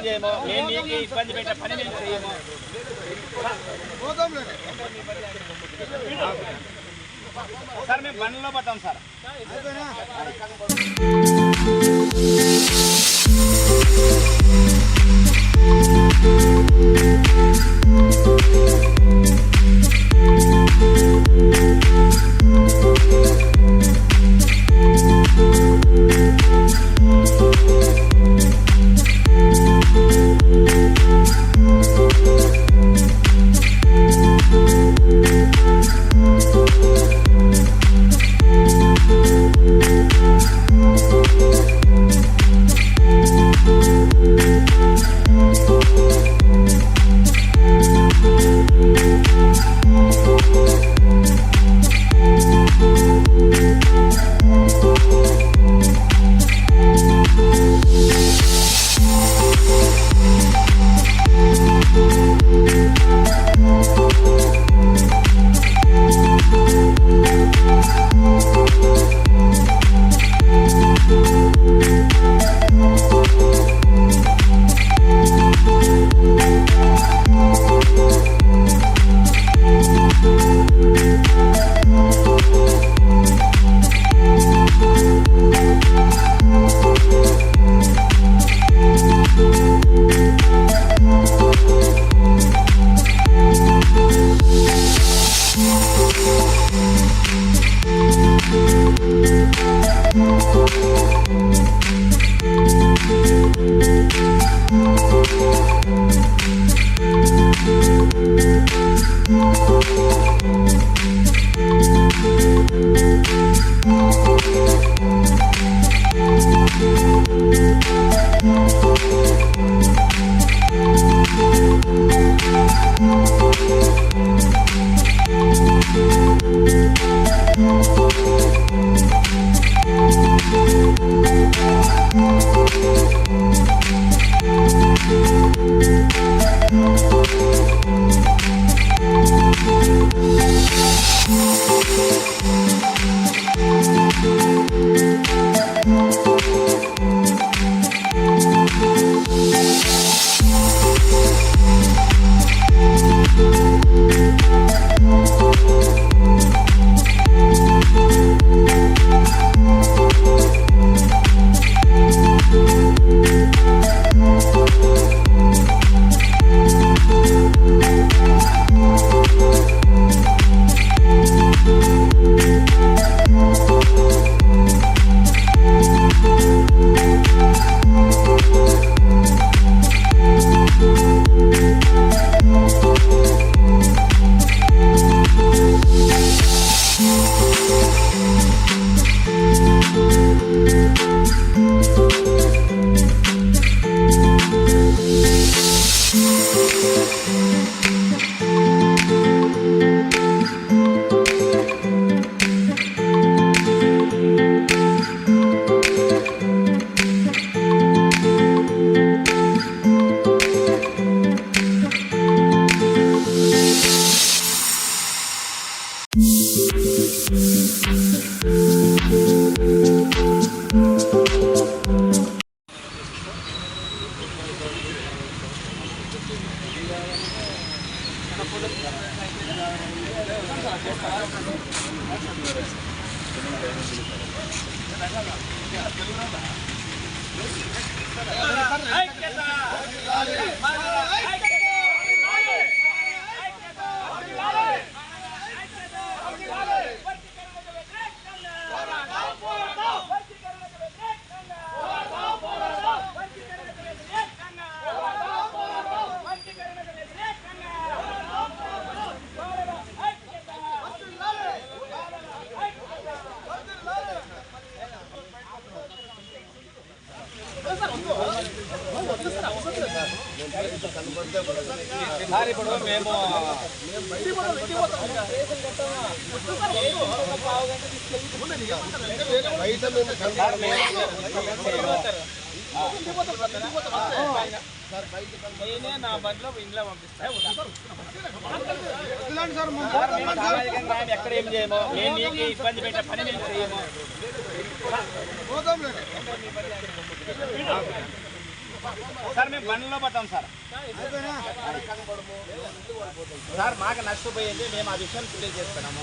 పని చేయము మేము మీకు ఇబ్బంది పెట్టే పని మేము చేయము సార్ మేము బండ్లో పడతాం sir Música Hay que estar. Hay que estar. Sir ఇప్పుడు మేము నేనే నా బండిలో ఇంట్లో పంపిస్తాను ఎక్కడ ఏం చేయము? మేము మీకు ఇబ్బంది పెట్టే పని మేము చేయము. సార్ మేము బండ్లో పట్టాం సార్. సార్ మాకు నష్టపోయింది మేము ఆ విషయం తెలియజేస్తున్నాము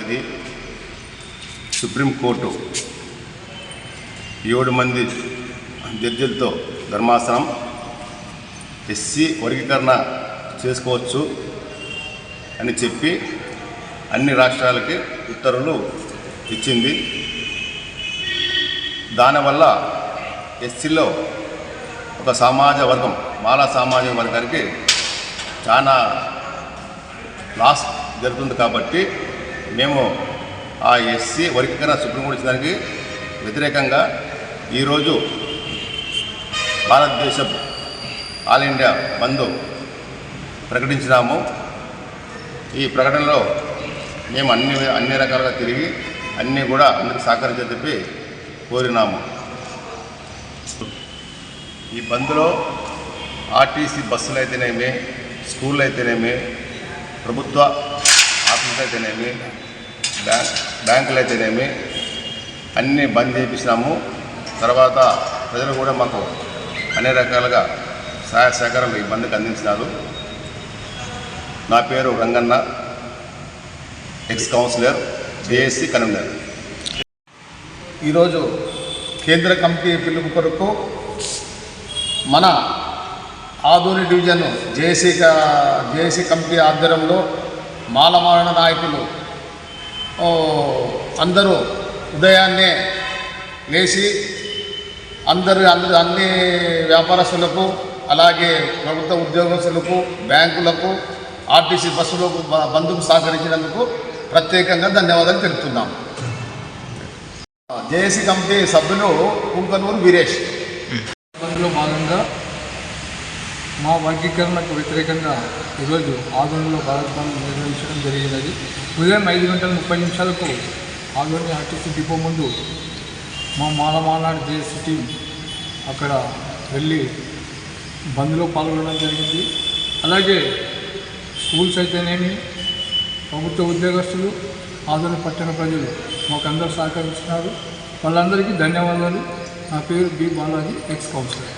ఇది సుప్రీంకోర్టు ఏడు మంది జడ్జిలతో ధర్మాసనం ఎస్సీ వర్గీకరణ చేసుకోవచ్చు అని చెప్పి అన్ని రాష్ట్రాలకి ఉత్తర్వులు ఇచ్చింది. దానివల్ల ఎస్సీలో ఒక సమాజ వర్గం మాలా సామాజిక వర్గానికి చాలా లాస్ జరుగుతుంది కాబట్టి మేము ఆ ఎస్సీ వర్గీకరణ సుప్రీంకోర్టు దానికి వ్యతిరేకంగా ఈరోజు భారతదేశం ఆల్ ఇండియా బంద్ ప్రకటించినాము. ఈ ప్రకటనలో మేము అన్ని అన్ని రకాలుగా తిరిగి అన్నీ కూడా అందరికి సహకరించని చెప్పి కోరినాము. ఈ బంద్లో ఆర్టీసీ బస్సులు అయితేనేమి స్కూళ్ళు అయితేనేమి ప్రభుత్వ ఆఫీసులు అయితేనేమి బ్యాంక్ బ్యాంకులు అయితేనేమి అన్నీ బంద్ చేయించినాము తర్వాత ప్రజలు కూడా మాకు అన్ని రకాలుగా సహాయ సహకారాలు ఈ బంద్కి అందించినారు. నా పేరు Ranganna ex councillor JAC convener. ఈరోజు కేంద్ర కమిటీ పిలుపు కొరకు మన Adoni division JC JC committee ఆధ్వర్యంలో మాలమారణ నాయకులు అందరూ ఉదయాన్నే లేచి అందరు అందరు అన్ని వ్యాపారస్తులకు అలాగే ప్రభుత్వ ఉద్యోగస్తులకు బ్యాంకులకు ఆర్టీసీ బస్సులకు బంధువులు బంధుకు సహకరించినందుకు ప్రత్యేకంగా ధన్యవాదాలు తెలుపుతున్నాం. జేఏసీ కమిటీ సభ్యులు కుంకనూరు వీరేష్. భాగంగా మా వర్గీకరణకు వ్యతిరేకంగా ఈరోజు ఆదోనిలో భారత్ బంద్ నిర్వహించడం జరిగినది. ఉదయం ఐదు గంటల ముప్పై నిమిషాలకు ఆదోని ఆర్టీసీ డిపో ముందు మా మాలమానాడు జేఎస్సీ టీం అక్కడ వెళ్ళి బంద్లో పాల్గొనడం జరిగింది. అలాగే స్కూల్స్ అయితేనేమి ప్రభుత్వ ఉద్యోగస్తులు ఆదోని పట్టణ ప్రజలు మాకు అందరూ సహకరిస్తున్నారు. వాళ్ళందరికీ ధన్యవాదాలు. నా పేరు బి బాలాజీ ఎక్స్ కౌన్సిలర్.